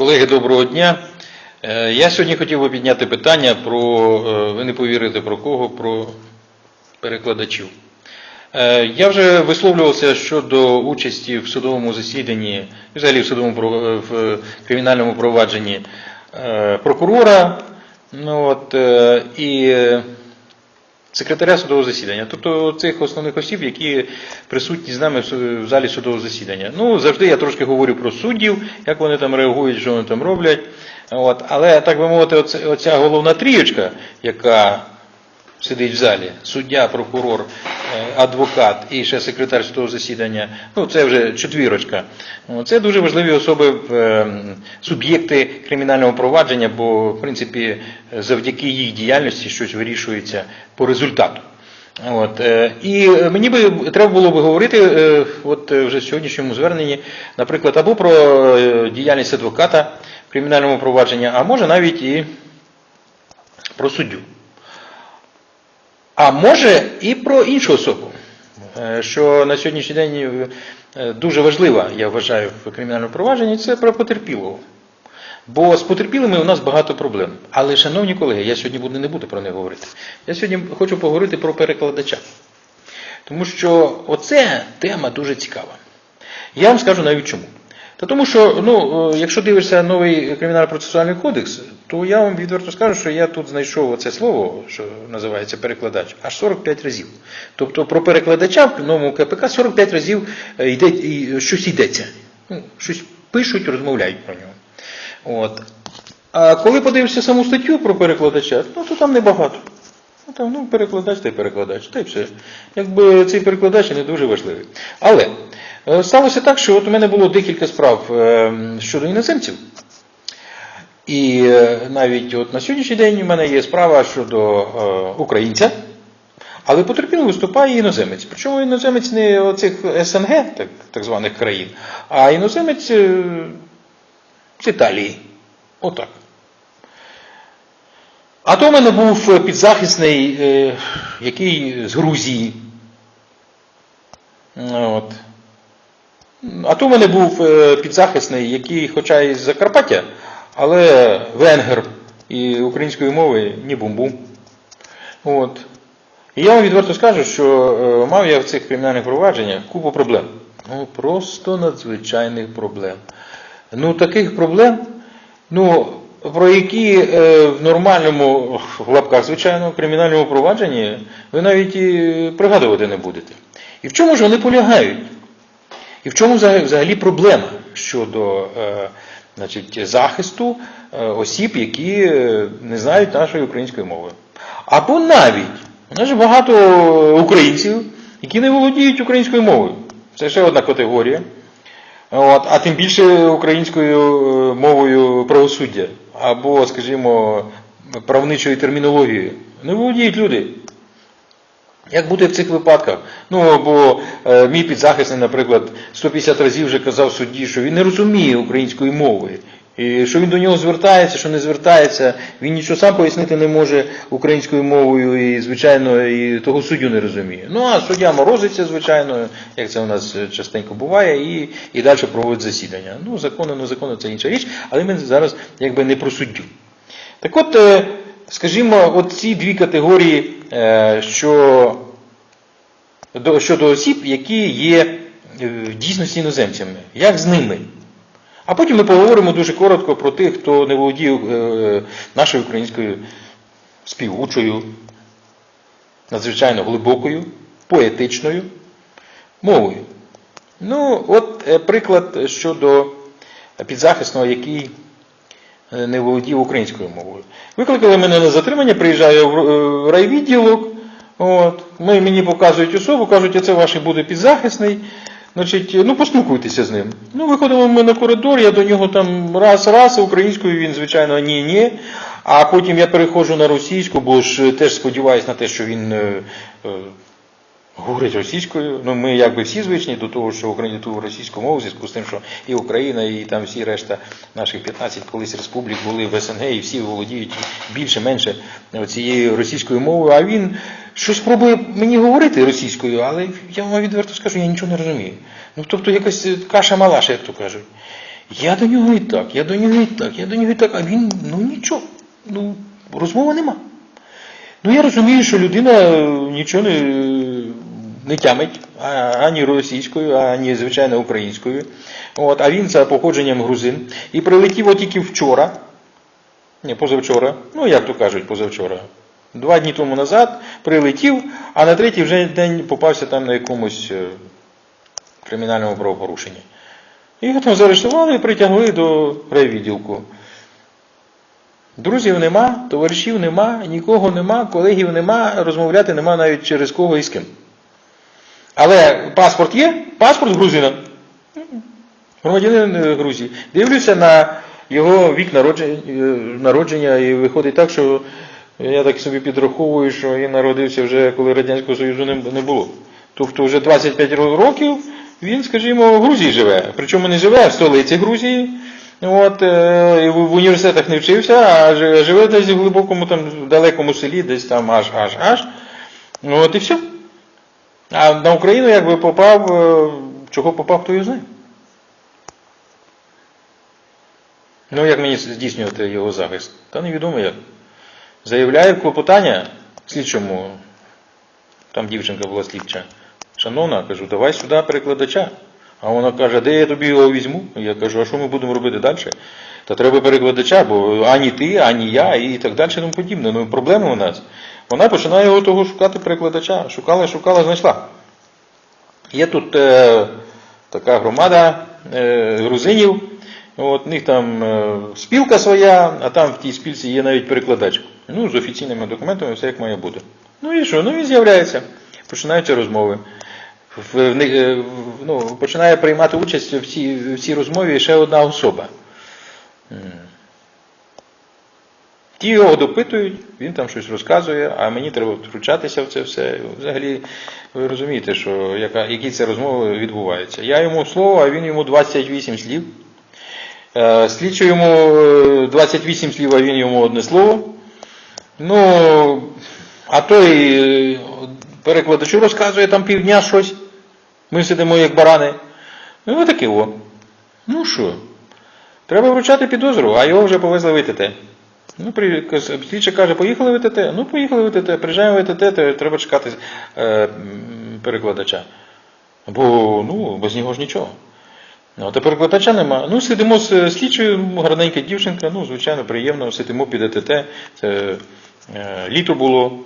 Колеги, доброго дня. Е, Я сьогодні хотів би підняти питання про, е, ви не повірите про кого, про перекладачів. Е, Я вже висловлювався щодо участі в судовому засіданні, взагалі в судовому в кримінальному провадженні прокурора ну, от, і секретаря судового засідання, тобто цих основних осіб, які присутні з нами в залі судового засідання. Ну, завжди я трошки говорю про суддів, як вони там реагують, що вони там роблять. От. Але, так би мовити, оце- оця головна трієчка, яка сидить в залі, суддя, прокурор, адвокат і ще секретар судового засідання, ну це вже четвірочка. Це дуже важливі особи, е, суб'єкти кримінального провадження, бо в принципі завдяки їх діяльності щось вирішується по результату. От, е, і е, мені би треба було би говорити е, от е, вже в сьогоднішньому зверненні, наприклад, або про е, діяльність адвоката в кримінальному провадженні, а може навіть і про суддю. А може і про іншу особу, е, що на сьогоднішній день е, дуже важлива, я вважаю, в кримінальному провадженні, це про потерпілого. Бо з потерпілими у нас багато проблем. Але, шановні колеги, я сьогодні буду, не буду про них говорити. Я сьогодні хочу поговорити про перекладача. Тому що оце тема дуже цікава. Я вам скажу навіть чому. Та тому що, ну, е, якщо дивишся новий кримінально-процесуальний кодекс, то я вам відверто скажу, що я тут знайшов оце слово, що називається перекладач, аж 45 разів. Тобто про перекладача в новому КПК 45 разів е, йде, і щось йдеться. Ну, щось пишуть, розмовляють про нього. От. А коли подивишся саму статтю про перекладача, ну то там небагато. Ну, там, ну, перекладач та й перекладач, та й все. Якби цей перекладач не дуже важливий. Але е, сталося так, що от у мене було декілька справ е, щодо іноземців. І е, навіть от на сьогоднішній день у мене є справа щодо е, українця, але потерпіло виступає іноземець. Причому іноземець не оцих СНГ, так, так званих країн, а іноземець е, з Італії. Отак. А то в мене був підзахисний, е, який з Грузії. От. А то в мене був е, підзахисний, який, хоча і з Закарпаття, але венгер і української мови ні бум-бум. От. І я вам відверто скажу, що е, мав я в цих кримінальних провадженнях купу проблем. Ну, просто надзвичайних проблем. Ну, таких проблем, ну, про які е, в нормальному, в лапках, звичайно, кримінальному провадженні ви навіть і пригадувати не будете. І в чому ж вони полягають? І в чому взагалі- проблема щодо е, значить, захисту е, осіб, які е, не знають нашої української мови? Або навіть нас багато українців, які не володіють українською мовою. Це ще одна категорія. От, а тим більше українською мовою правосуддя або, скажімо, правничою термінологією. Не володіють люди. Як буде в цих випадках? Ну, бо е, мій підзахисний, наприклад, 150 разів вже казав судді, що він не розуміє української мови. І що він до нього звертається, що не звертається, він нічого сам пояснити не може українською мовою, і, звичайно, і того суддю не розуміє. Ну, а суддя морозиться, звичайно, як це у нас частенько буває, і, і далі проводить засідання. Ну, законно, не законно, це інша річ, але ми зараз якби не про суддю. Так от, е, скажімо, от ці дві категорії, е, що щодо осіб, які є е, в дійсності іноземцями. Як з ними? А потім ми поговоримо дуже коротко про тих, хто не володіє е, нашою українською співучою, надзвичайно глибокою, поетичною мовою. Ну, от приклад щодо підзахисного, який не володів українською мовою. Викликали мене на затримання, приїжджаю в е, райвідділок, от, мені показують особу, кажуть, оце ваш буде підзахисний. Значить, ну поспілкуйтеся з ним. Ну, виходимо ми на коридор, я до нього там раз-раз, українською він, звичайно, ні-ні. А потім я переходжу на російську, бо ж теж сподіваюся на те, що він е, е, говорить російською. Ну, ми якби всі звичні до того, що Україна російську мову, зв'язку з тим, що і Україна, і там всі решта наших 15 колись республік були в СНГ, і всі володіють більше-менше цією російською мовою. А він щось пробує мені говорити російською, але я вам відверто скажу, я нічого не розумію. Ну, тобто якась каша-малаша, як то кажуть. Я до нього і так, я до нього і так, я до нього і так, а він, ну нічого, ну, розмови нема. Ну я розумію, що людина е, нічого не, не тямить ані російською, ані звичайно українською. От, а він за походженням грузин. І прилетів от тільки вчора, ні, позавчора, ну як то кажуть, позавчора. Два дні тому назад прилетів, а на третій вже день попався там на якомусь е, кримінальному правопорушенні. Його там заарештували і притягли до райвідділку. Друзів нема, товаришів нема, нікого нема, колегів нема, розмовляти нема навіть через кого і з ким. Але паспорт є, паспорт грузина. Громадянин е, Грузії. Дивлюся на його вік народження, е, народження і виходить так, що я так собі підраховую, що він народився вже коли Радянського Союзу не, було. Тобто вже 25 років він, скажімо, в Грузії живе. Причому не живе а в столиці Грузії. От, е, в, університетах не вчився, а живе десь в глибокому там далекому селі, десь там аж аж аж. От і все. А на Україну якби попав, е, чого попав, хто його знає. Ну, як мені здійснювати його захист? Та невідомо як. Заявляє клопотання слідчому, там дівчинка була слідча. Шановна, кажу, давай сюди перекладача. А вона каже, де я тобі його візьму? Я кажу, а що ми будемо робити далі? Та треба перекладача, бо ані ти, ані я, і так далі, тому подібне. Ну, проблема у нас. Вона починає його того шукати перекладача. Шукала, шукала, знайшла. Є тут е, така громада е, грузинів, от, в них там е, спілка своя, а там в тій спілці є навіть перекладач. Ну, з офіційними документами все як має бути. Ну і що? Ну він з'являється. Починаються розмови. В, в, е, ну, починає приймати участь в цій, в цій розмові ще одна особа. Ті його допитують, він там щось розказує, а мені треба втручатися в це все. Взагалі, ви розумієте, що яка, які це розмови відбуваються. Я йому слово, а він йому 28 слів. Е, Слідчу йому е, 28 слів, а він йому одне слово. Ну, а той е, перекладачу розказує там півдня щось. Ми сидимо як барани. Ну, таке о. Ну що? Треба вручати підозру, а його вже повезли в ІТТ. Ну, при, слідчий каже, поїхали в ІТТ. Ну, поїхали в ІТТ, приїжджаємо в ІТТ, то треба чекати е, перекладача. Бо ну, без нього ж нічого. Ну, а перекладача нема. Ну, сидимо з слідчою, гарненька дівчинка, ну, звичайно, приємно, сидимо під ЕТТ, це е, літо було,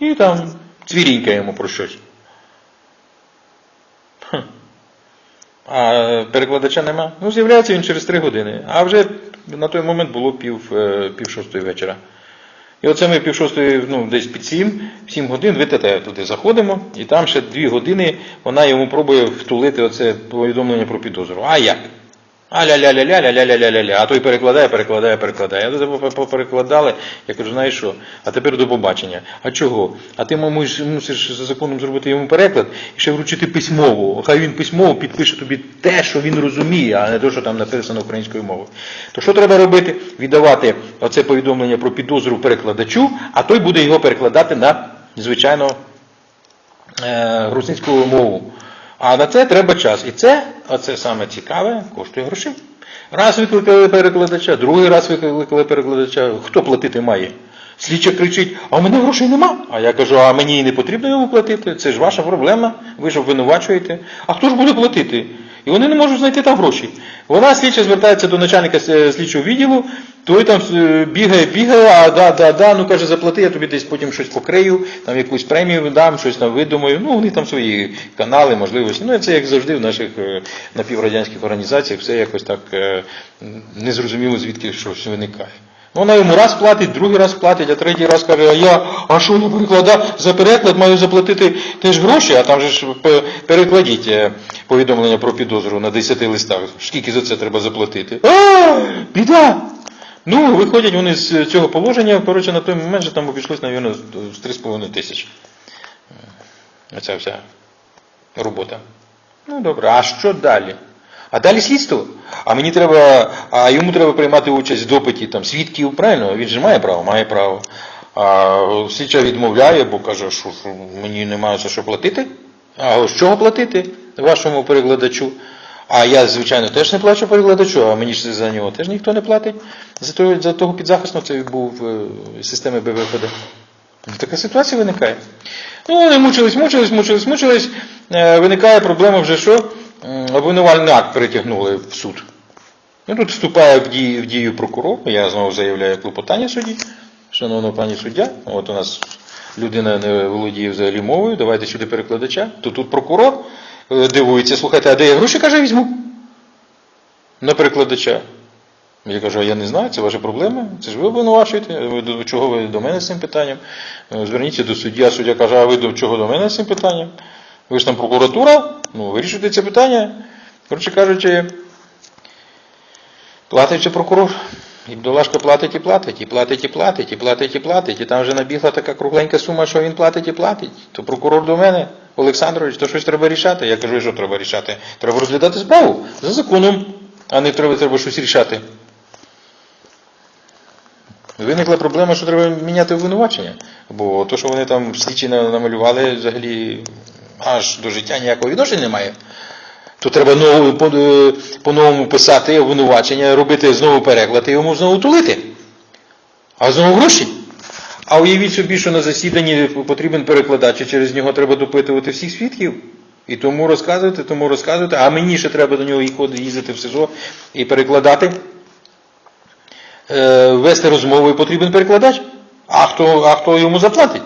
і там цвірінькаємо про щось. А перекладача нема. Ну, з'являється він через три години. А вже на той момент було пів, е, пів шостої вечора. І оце ми пів шостої, ну, десь під сім, сім годин в ІТТ туди заходимо, і там ще дві години вона йому пробує втулити оце повідомлення про підозру. А як? А ля ля ля ля ля ля ля ля ля ля А той перекладає, перекладає, перекладає. Тебе перекладали, я кажу, знаєш що? А тепер до побачення. А чого? А ти мусиш за законом зробити йому переклад і ще вручити письмово. Хай він письмово підпише тобі те, що він розуміє, а не те, що там написано українською мовою. То що треба робити? Віддавати оце повідомлення про підозру перекладачу, а той буде його перекладати на звичайно грузинську мову. А на це треба час. І це, оце саме цікаве, коштує грошей. Раз викликали перекладача, другий раз викликали перекладача. Хто платити має? Слідча кричить, а в мене грошей нема. А я кажу, а мені і не потрібно йому платити. Це ж ваша проблема, ви ж обвинувачуєте. А хто ж буде платити? І вони не можуть знайти там гроші. Вона слідча звертається до начальника е, слідчого відділу, той там е, бігає, бігає, а да, да, да, ну каже, заплати, я тобі десь потім щось покрию, там якусь премію дам, щось там видумаю. Ну, вони там свої канали, можливості. Ну, це як завжди в наших е, напіврадянських організаціях, все якось так незрозуміло, звідки щось виникає. Вона йому раз платить, другий раз платить, а третій раз каже, а я, а що перекладав? За переклад маю заплатити теж гроші, а там же ж перекладіть е, повідомлення про підозру на 10 листах. Скільки за це треба заплатити? А, біда! Ну, виходять вони з цього положення, коротше, на той момент же там обійшлось, мабуть, з 3,5 тисяч. Оця вся робота. Ну, добре, а що далі? А далі слідство. А мені треба, а йому треба приймати участь в допиті там, свідків, правильно? Він же має право, має право. А слідча відмовляє, бо каже, що, мені немає за що платити. А з чого платити вашому перекладачу? А я, звичайно, теж не плачу перекладачу, а мені ж за нього теж ніхто не платить. За того, за того підзахисного це був е, системи БВПД. Ну, така ситуація виникає. Ну, вони мучились, мучились, мучились, мучились. Е, виникає проблема вже що? Обвинувальний акт перетягнули в суд. Ну, тут вступає в дію, в дію прокурор, я знову заявляю клопотання судді. Шановна пані суддя, от у нас людина не володіє взагалі мовою, давайте сюди перекладача. То тут прокурор е, дивується, слухайте, а де я гроші, каже, візьму? На перекладача. Я кажу, а я не знаю, це ваша проблема. Це ж ви обвинувачуєте. Ви до чого ви до мене з цим питанням? Е, Зверніться до суддя. Суддя каже, а ви до чого до мене з цим питанням? Ви ж там прокуратура, ну вирішуйте це питання. Коротше кажучи, платить чи прокурор. І бдолашка платить і платить, і платить, і платить, і платить, і платить. І там вже набігла така кругленька сума, що він платить і платить. То прокурор до мене, Олександрович, то щось треба рішати. Я кажу, що треба рішати? Треба розглядати справу за законом, а не треба, треба щось рішати. Виникла проблема, що треба міняти обвинувачення. Бо то, що вони там слідчі намалювали, взагалі аж до життя ніякого відношення немає. То треба е, по-новому писати обвинувачення, робити знову переклад і йому знову тулити. А знову гроші. А уявіть собі, що на засіданні потрібен перекладач, і через нього треба допитувати всіх свідків. І тому розказувати, тому розказувати, а мені ще треба до нього їздити в СИЗО і перекладати е, вести розмову і потрібен перекладач. А хто, а хто йому заплатить?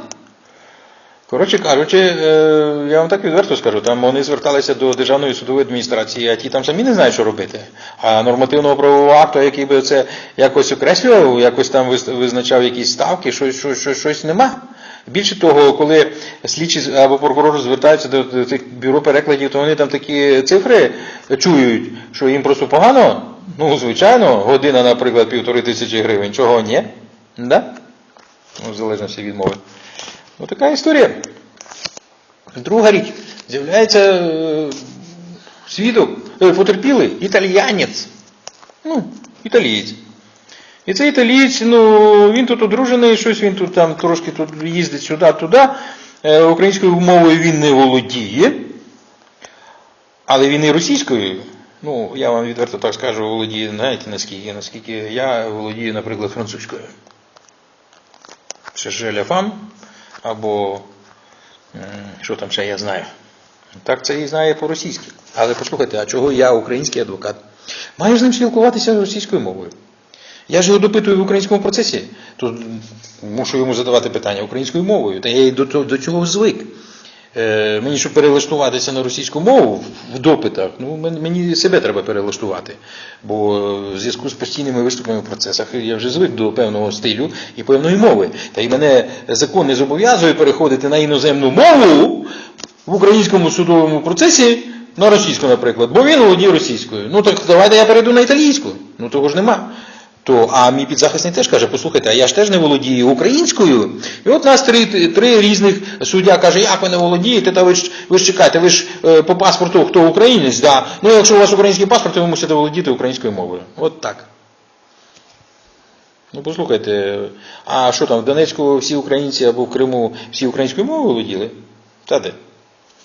Коротше кажучи, е, я вам так відверто скажу, там вони зверталися до Державної судової адміністрації, а ті там самі не знають, що робити. А нормативного правового акту, який би це якось окреслював, якось там визначав якісь ставки, щось, щось, щось, щось нема. Більше того, коли слідчі або прокурор звертаються до, цих бюро перекладів, то вони там такі цифри чують, що їм просто погано. Ну, звичайно, година, наприклад, півтори тисячі гривень. Чого ні? Да? Ну, в залежності від мови. Ну, така історія. Друга річ. З'являється е, свідок, е, потерпілий, італіянець. Ну, італієць. І цей італієць, ну, він тут одружений, щось він тут там трошки тут їздить сюди-туди. Е, Українською мовою він не володіє, але він і російською. Ну, я вам відверто так скажу, володіє, знаєте, наскільки, наскільки я володію, наприклад, французькою. Ще ля фам, або що там ще я знаю. Так це і знає по-російськи. Але послухайте, а чого я, український адвокат, маю з ним спілкуватися російською мовою? Я ж його допитую в українському процесі, то мушу йому задавати питання українською мовою. Та я й до, до цього звик. Е, мені, щоб перелаштуватися на російську мову в допитах, ну, мені себе треба перелаштувати. Бо в зв'язку з постійними виступами в процесах я вже звик до певного стилю і певної мови. Та й мене закон не зобов'язує переходити на іноземну мову в українському судовому процесі на російську, наприклад, бо він володіє російською. Ну так давайте я перейду на італійську. Ну того ж нема. То, а мій підзахисний теж каже, послухайте, а я ж теж не володію українською. І от нас три, три різних суддя каже, як ви не володієте, та ви ж, ви ж чекайте, ви ж е, по паспорту хто українець, да. Ну якщо у вас український паспорт, то ви мусите володіти українською мовою. От так. Ну послухайте, а що там, в Донецьку всі українці або в Криму всі українською мовою володіли? Та де?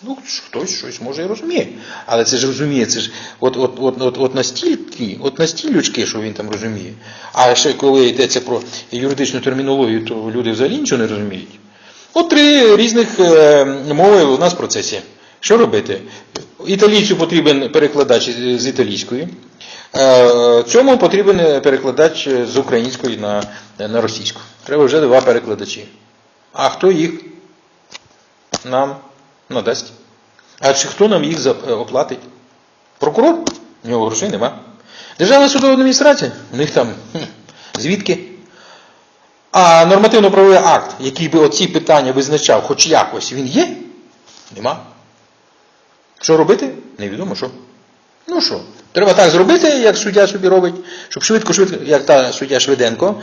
Ну, хтось щось може і розуміє. Але це ж розуміє, це ж от, от, от, от, от настільки, от настільки, що він там розуміє. А ще коли йдеться про юридичну термінологію, то люди взагалі нічого не розуміють. От три різних е, мови у нас в процесі. Що робити? Італійцю потрібен перекладач з італійської. Е, Цьому потрібен перекладач з української на, на російську. Треба вже два перекладачі. А хто їх нам надасть? А чи хто нам їх е, оплатить? Прокурор? У нього грошей нема. Державна судова адміністрація? У них там звідки? А нормативно-правовий акт, який би оці питання визначав хоч якось, він є? Нема. Що робити? Невідомо що. Ну що? Треба так зробити, як суддя собі робить, щоб швидко, швидко, як та суддя Швиденко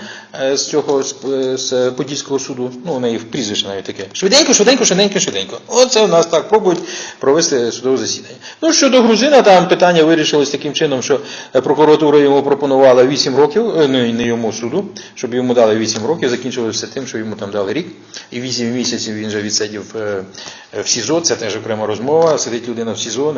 е, з цього з, е, з Подільського суду, ну у неї прізвище навіть таке. Швиденько, швиденько, швиденько, швиденько. Оце у нас так пробують провести судове засідання. Ну щодо грузина, там питання вирішилось таким чином, що е, прокуратура йому пропонувала 8 років, е, не, не йому суду, щоб йому дали 8 років, закінчилося тим, що йому там дали рік, і 8 місяців він вже відсидів в СІЗО, це теж окрема розмова. Сидить людина в СІЗО,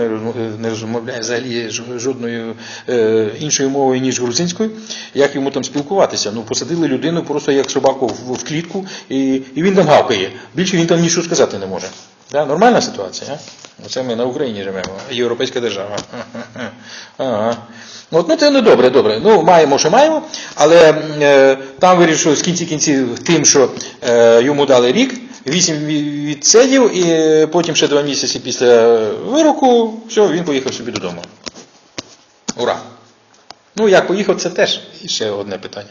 не розмовляє взагалі ж- жодною е, іншою мовою, ніж грузинською. Як йому там спілкуватися? Ну, посадили людину просто як собаку в, в клітку, і, і він там гавкає. Більше він там нічого сказати не може. Да? Нормальна ситуація, а? Оце ми на Україні живемо, європейська держава. Ага. Ну, От, ну це не добре, добре. Ну, маємо, що маємо, але е, там вирішили в кінці кінців тим, що е, йому дали рік, вісім ві- відсидів, і е, потім ще два місяці після вироку, все, він поїхав собі додому. Ура! Ну, як поїхав, це теж ще одне питання.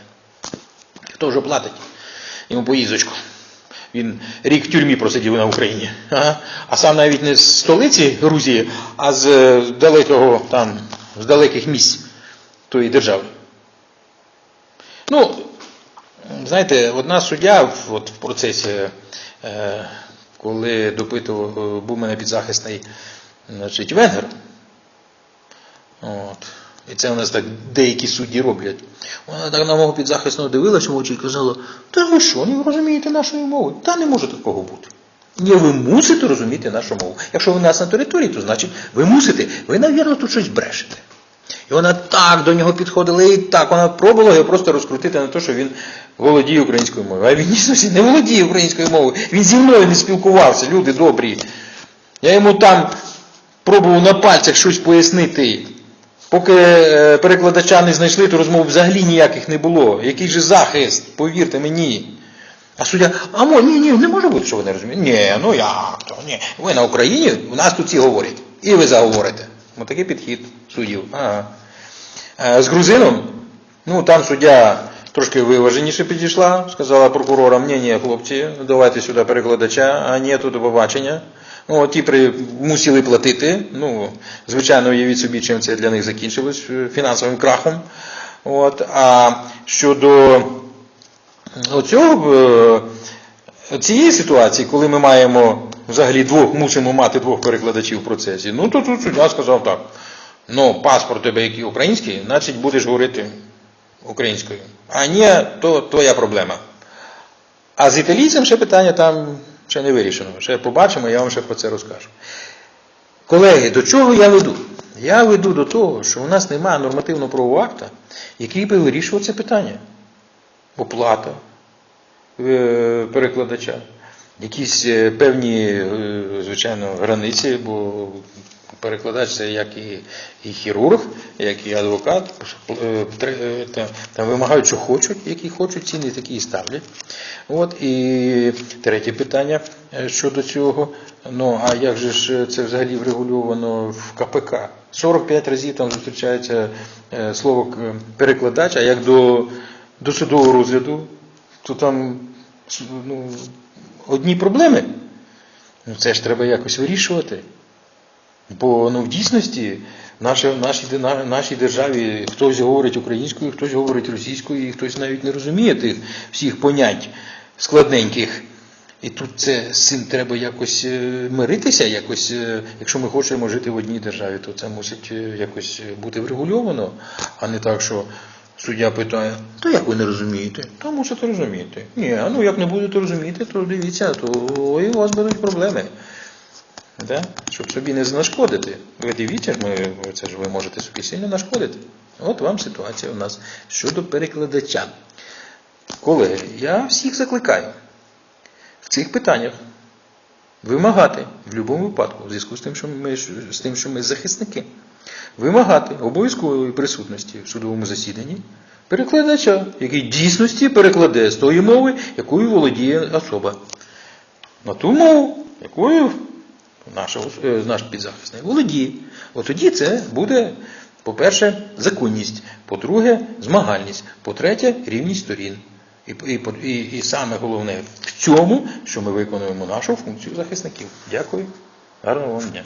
Хто вже платить? Йому поїздочку. Він рік в тюрмі просидів на Україні. Ага. А сам навіть не з столиці Грузії, а з е, далекого там, з далеких місць тої держави. Ну, знаєте, одна суддя от в процесі, е, коли допитував, е, був мене підзахисний значить, венгер. От. І це у нас так деякі судді роблять. Вона так на мого підзахисного дивилась в очі і казала, та ви що, не розумієте нашої мови? Та не може такого бути. Ні, ви мусите розуміти нашу мову. Якщо ви в нас на території, то значить ви мусите, ви, навірно, тут щось брешете. І вона так до нього підходила, і так вона пробувала його просто розкрутити на те, що він володіє українською мовою. А він дійсно не володіє українською мовою. Він зі мною не спілкувався, люди добрі. Я йому там пробував на пальцях щось пояснити. Поки е, перекладача не знайшли, то розмов взагалі ніяких не було. Який же захист, повірте мені. А суддя, а мо, ні, ні, не може бути, що ви не розумієте. Ні, ну як то? Ні. Ви на Україні, у нас тут всі говорять. І ви заговорите. Ось такий підхід суддів. Ага. Е, З грузином, ну там суддя трошки виваженіше підійшла, сказала прокурорам, ні, ні, хлопці, давайте сюди перекладача, а ні, тут побачення. От ті при, мусили платити. Ну, звичайно, уявіть собі, чим це для них закінчилось, е, фінансовим крахом. От, а щодо оцього, е, цієї ситуації, коли ми маємо взагалі двох, мусимо мати двох перекладачів в процесі, ну то тут суддя сказав так. Ну, паспорт тебе який український, значить будеш говорити українською. А ні, то твоя проблема. А з італійцем ще питання там ще не вирішено. Ще побачимо, я вам ще про це розкажу. Колеги, до чого я веду? Я веду до того, що у нас немає нормативно-правового акта, який би вирішував це питання. Оплата е, перекладача, якісь е, певні, е, звичайно, границі, бо перекладач це як і, і хірург, як і адвокат, е, е, та- там вимагають, що хочуть, які хочуть, ціни такі і ставлять. От, і третє питання е, щодо цього. Ну, а як же ж це взагалі врегульовано в КПК? 45 разів там зустрічається слово перекладач, а як до, до судового розгляду, то там ну, одні проблеми. Ну, це ж треба якось вирішувати. Бо ну, в дійсності в нашій, нашій, на- нашій державі хтось говорить українською, хтось говорить російською, і хтось навіть не розуміє тих всіх понять складненьких. І тут це з цим треба якось е, миритися, якось, е, якщо ми хочемо жити в одній державі, то це мусить е, якось бути врегульовано, а не так, що суддя питає, то як ви не розумієте? Та мусите розуміти. Ні, а ну як не будете розуміти, то дивіться, то і у вас будуть проблеми. Да? Щоб собі не нашкодити. Ви дивіться, ми, це ж ви можете собі сильно нашкодити. От вам ситуація у нас щодо перекладача. Колеги, я всіх закликаю в цих питаннях вимагати в будь-якому випадку, в зв'язку з тим, що ми, з тим, що ми захисники, вимагати обов'язкової присутності в судовому засіданні перекладача, який дійсності перекладе з тої мови, якою володіє особа. На ту мову, якою наша, е, наш підзахисний володіє. От тоді це буде, по-перше, законність, по-друге, змагальність, по-третє, рівність сторін. І, і, і саме головне в цьому, що ми виконуємо нашу функцію захисників. Дякую. Гарного вам дня.